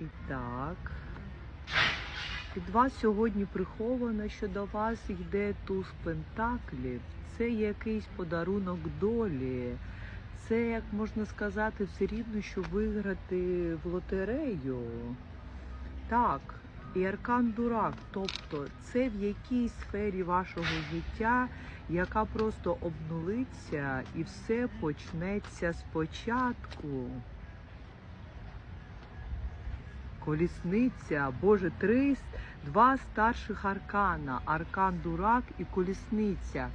І так. Від вас сьогодні приховано, що до вас йде туз пентаклів. Це якийсь подарунок долі. Це, як можна сказати, все рівно, що виграти в лотерею. Так, і аркан дурак. Тобто це в якійсь сфері вашого життя, яка просто обнулиться і все почнеться спочатку. Колісниця, Боже, три, два старших аркана, аркан дурак і колісниця.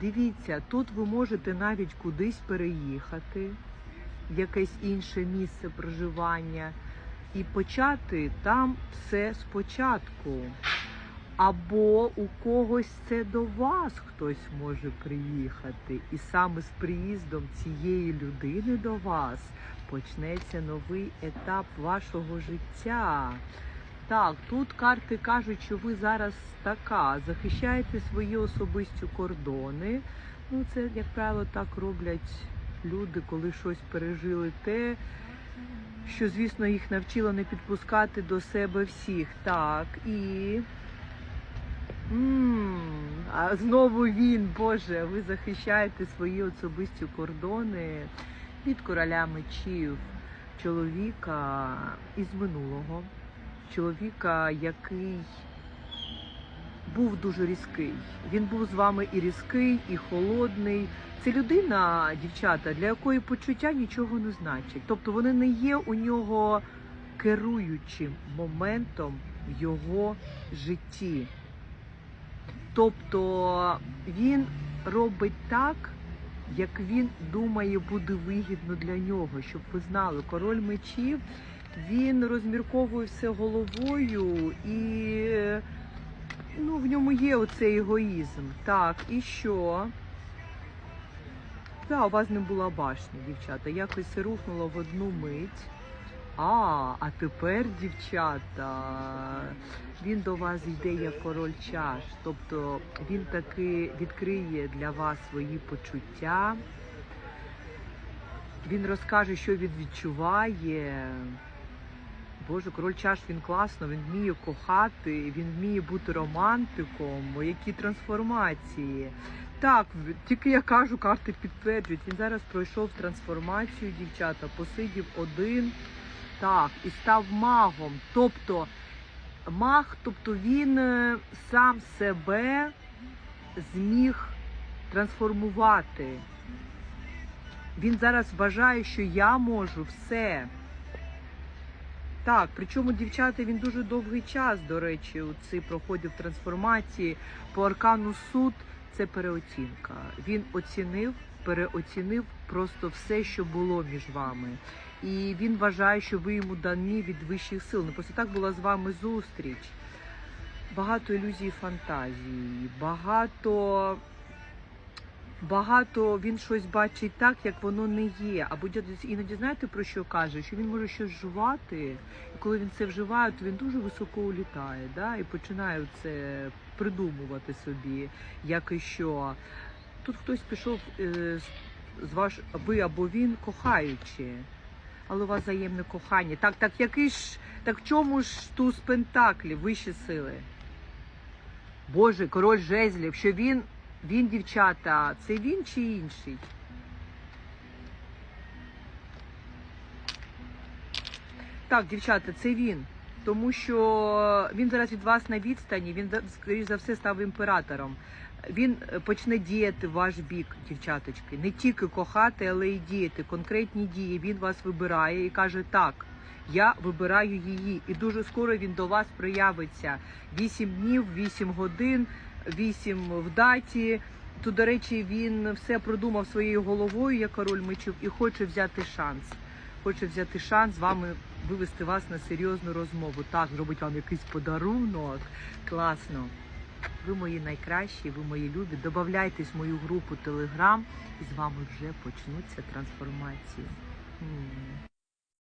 Дивіться, тут ви можете навіть кудись переїхати, якесь інше місце проживання, і почати там все спочатку. Або у когось це до вас хтось може приїхати, і саме з приїздом цієї людини до вас почнеться новий етап вашого життя. Так, тут карти кажуть, що ви зараз така, захищаєте свої особисті кордони. Ну, це, як правило, так роблять люди, коли щось пережили те, що, звісно, їх навчило не підпускати до себе всіх. Так, і. М а знову він, Боже, ви захищаєте свої особисті кордони від короля мечів, чоловіка із минулого, чоловіка, який був дуже різкий. Він був з вами і різкий, і холодний. Це людина, дівчата, для якої почуття нічого не значить. Тобто вони не є у нього керуючим моментом в його житті. Тобто він робить так, як він думає, буде вигідно для нього, щоб ви знали, король мечів він розмірковує все головою і ну, в ньому є оцей егоїзм. Так, і що? Так, у вас не була башня, дівчата. Якось це рухнуло в одну мить. А, а тепер, дівчата, він до вас йде як король чаш. Тобто він таки відкриє для вас свої почуття. Він розкаже, що він відчуває. Боже, король чаш він класно, він вміє кохати, він вміє бути романтиком, які трансформації. Так, тільки я кажу, карти підтверджують. Він зараз пройшов трансформацію, дівчата, посидів один, так, і став магом. Тобто маг, тобто він е, сам себе зміг трансформувати. Він зараз вважає, що я можу все. Так, причому дівчата він дуже довгий час, до речі, цей проходив трансформації по аркану суд. Це переоцінка. Він оцінив, переоцінив просто все, що було між вами. І він вважає, що ви йому дані від вищих сил. Не просто так була з вами зустріч. Багато ілюзій фантазії, багато багато він щось бачить так, як воно не є. Або іноді знаєте про що каже? Що він може щось вживати, і коли він це вживає, то він дуже високо улітає, да? і починає це придумувати собі, як і що. Тут хтось пішов е, з ваш, ви або він кохаючи. Але у вас взаємне кохання. Так, так який ж, так в чому ж туз пентаклів, вищі сили? Боже, король жезлів, що він, він, дівчата, це він чи інший? Так, дівчата, це він. Тому що він зараз від вас на відстані, він, скоріш за все, став імператором. Він е, почне діяти ваш бік, дівчаточки. Не тільки кохати, але й діяти. Конкретні дії. Він вас вибирає і каже, так, я вибираю її. І дуже скоро він до вас проявиться. Вісім днів, вісім годин, вісім в даті. То, до речі, він все продумав своєю головою, як король мечів, і хоче взяти шанс. Хоче взяти шанс з вами вивести вас на серйозну розмову. Так, зробить вам якийсь подарунок. Класно. Ви мої найкращі, ви мої любі. Добавляйтесь в мою групу Телеграм, і з вами вже почнуться трансформації.